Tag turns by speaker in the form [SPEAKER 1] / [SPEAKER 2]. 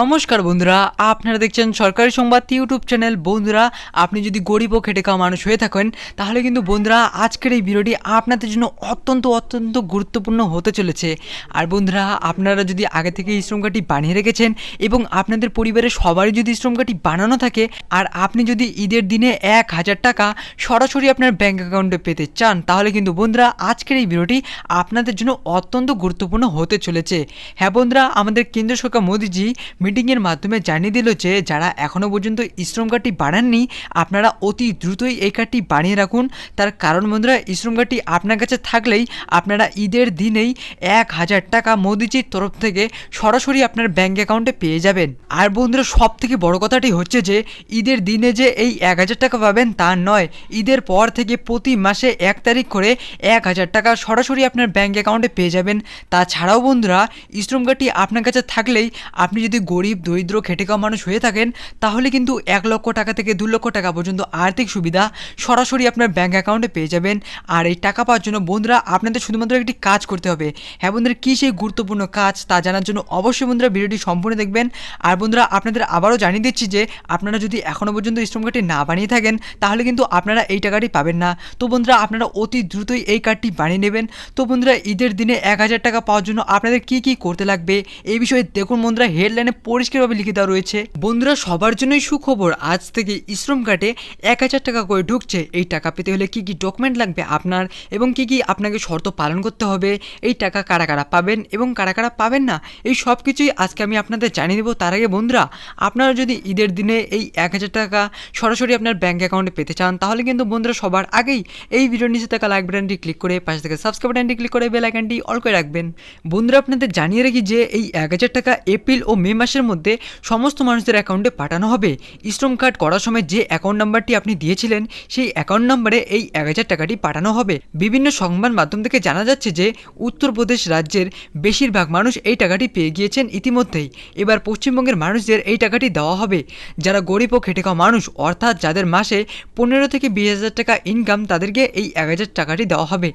[SPEAKER 1] নমস্কার বন্ধুরা, আপনারা দেখছেন সরকারি সংবাদ ইউটিউব চ্যানেল। বন্ধুরা, আপনি যদি গরিব ও খেটে খাওয়া মানুষ হয়ে থাকেন, তাহলে কিন্তু বন্ধুরা, আজকের এই ভিডিওটি আপনাদের জন্য অত্যন্ত অত্যন্ত গুরুত্বপূর্ণ হতে চলেছে। আর বন্ধুরা, আপনারা যদি আগে থেকে এই শ্রম কার্ডটি বানিয়ে রেখেছেন এবং আপনাদের পরিবারের সবারই যদি শ্রম কার্ডটি বানানো থাকে, আর আপনি যদি ঈদের দিনে এক হাজার টাকা সরাসরি আপনার ব্যাংক অ্যাকাউন্টে পেতে চান, তাহলে কিন্তু বন্ধুরা, আজকের এই ভিডিওটি আপনাদের জন্য অত্যন্ত গুরুত্বপূর্ণ হতে চলেছে। হ্যাঁ বন্ধুরা, আমাদের কেন্দ্র সরকার মোদিজি মিটিংয়ের মাধ্যমে জানিয়ে দিল যে, যারা এখনও পর্যন্ত শ্রম কার্ডটি বাড়াননি, আপনারা অতি দ্রুতই এই কার্ডটি বানিয়ে রাখুন। তার কারণ বন্ধুরা শ্রম কার্ডটি আপনার কাছে থাকলেই আপনারা ঈদের দিনেই এক হাজার টাকা মোদিজির তরফ থেকে সরাসরি আপনার ব্যাঙ্ক অ্যাকাউন্টে পেয়ে যাবেন। আর বন্ধুরা সব থেকে বড় কথাটি হচ্ছে যে, ঈদের দিনে যে এই এক হাজার টাকা পাবেন তা নয়। ঈদের পর থেকে প্রতি মাসে এক তারিখ করে এক হাজার টাকা সরাসরি আপনার ব্যাঙ্ক অ্যাকাউন্টে পেয়ে যাবেন। তাছাড়াও বন্ধুরা শ্রম কার্ডটি আপনার কাছে থাকলেই আপনি যদি গরিব, দরিদ্র খেটে মানুষ হয়ে থাকেন, তাহলে কিন্তু এক লক্ষ টাকা থেকে দু লক্ষ টাকা পর্যন্ত আর্থিক সুবিধা সরাসরি আপনার ব্যাঙ্ক অ্যাকাউন্টে পেয়ে যাবেন। আর এই টাকা পাওয়ার জন্য বন্ধুরা, আপনাদের শুধুমাত্র একটি কাজ করতে হবে। হ্যাঁ বন্ধুরা, কী সেই গুরুত্বপূর্ণ কাজ তা জানার জন্য অবশ্যই বন্ধুরা ভিডিওটি সম্পূর্ণ দেখবেন। আর বন্ধুরা, আপনাদের আবারও জানিয়ে দিচ্ছি যে, আপনারা যদি এখনও পর্যন্ত শ্রম কার্ডটি না বানিয়ে থাকেন, তাহলে কিন্তু আপনারা এই টাকাটি পাবেন না। তো বন্ধুরা, আপনারা অতি দ্রুতই এই কার্ডটি বানিয়ে নেবেন। তো বন্ধুরা, ঈদের দিনে এক হাজার টাকা পাওয়ার জন্য আপনাদের কি কি করতে লাগবে, এই বিষয়ে দেখুন বন্ধুরা, হেডলাইনে পরিষ্কারভাবে লিখে দেওয়া রয়েছে, বন্ধুরা, সবার জন্যই সুখবর, আজ থেকে শ্রম কার্ডে এক হাজার টাকা করে ঢুকছে। এই টাকা পেতে হলে কি কি ডকুমেন্ট লাগবে আপনার এবং কি কি আপনাকে শর্ত পালন করতে হবে? এই টাকা কারা কারা পাবেন এবং কারা কারা পাবেন না? এই সব কিছুই আজকে আমি আপনাদের জানিয়ে দেবো। তার আগে বন্ধুরা, আপনারা যদি ঈদের দিনে এই এক হাজার টাকা সরাসরি আপনার ব্যাঙ্ক অ্যাকাউন্টে পেতে চান, তাহলে কিন্তু বন্ধুরা সবার আগেই এই ভিডিওর নিচে থাকা লাইক বাটনটি ক্লিক করে, পাশে থেকে সাবস্ক্রাইব বাটনটি ক্লিক করে বেল আইকনটি অল করে রাখবেন। বন্ধুরা, আপনাদের জানিয়ে রাখি যে এই এক হাজার টাকা এপ্রিল ও মে মাসের মধ্যে সমস্ত মানুষদের অ্যাকাউন্টে পাঠানো হবে। শ্রম কার্ড করার সময় যে অ্যাকাউন্ট নাম্বারটি আপনি দিয়েছিলেন, সেই অ্যাকাউন্ট নাম্বারে এই এক হাজার টাকাটি পাঠানো হবে। বিভিন্ন সংবাদ মাধ্যম থেকে জানা যাচ্ছে যে, উত্তরপ্রদেশ রাজ্যের বেশিরভাগ মানুষ এই টাকাটি পেয়ে গিয়েছেন ইতিমধ্যেই। এবার পশ্চিমবঙ্গের মানুষদের এই টাকাটি দেওয়া হবে। যারা গরিব ও খেটে খাওয়া মানুষ, অর্থাৎ যাদের মাসে পনেরো থেকে বিশ হাজার টাকা ইনকাম তাদেরকে এই এক হাজার টাকাটি দেওয়া হবে।